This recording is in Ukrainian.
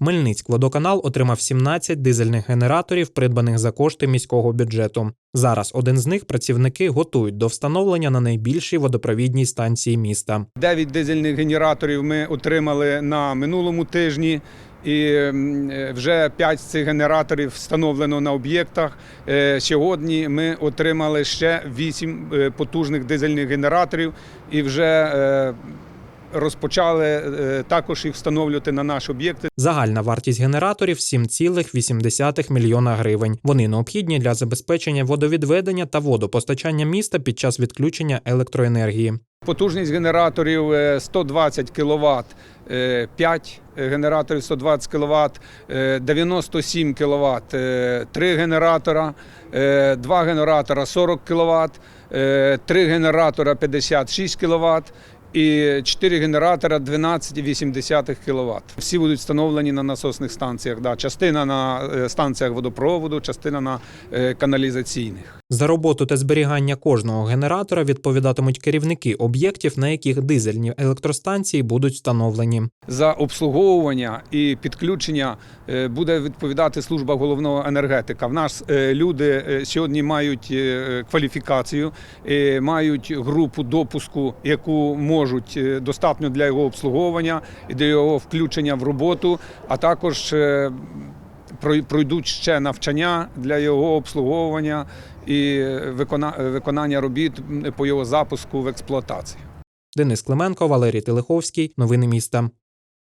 Хмельницькводоканал отримав 17 дизельних генераторів, придбаних за кошти міського бюджету. Зараз один з них працівники готують до встановлення на найбільшій водопровідній станції міста. Дев'ять дизельних генераторів ми отримали на минулому тижні. І вже п'ять цих генераторів встановлено на об'єктах. Е, Сьогодні ми отримали ще вісім е, потужних дизельних генераторів і вже е, розпочали е, також їх встановлювати на наші об'єкти. Загальна вартість генераторів 7,8 мільйона гривень. Вони необхідні для забезпечення водовідведення та водопостачання міста під час відключення електроенергії. Потужність генераторів е, 120 кВт, 5 генераторів 120 кВт, 97 кВт, 3 генератора, 2 генератора 40 кВт, 3 генератора 56 кВт і 4 генератора 12,8 кВт. Всі будуть встановлені на насосних станціях. Да. Частина на е, станціях водопроводу, частина на е, каналізаційних. За роботу та зберігання кожного генератора відповідатимуть керівники об'єктів, на яких дизельні електростанції будуть встановлені. За обслуговування і підключення е, буде відповідати служба головного енергетика. В нас люди сьогодні мають кваліфікацію, мають групу допуску, яку можуть е, достатньо для його обслуговування і для його включення в роботу, а також е, пройдуть ще навчання для його обслуговування і виконання робіт по його запуску в експлуатацію. Денис Клименко, Валерій Телеховський. Новини міста.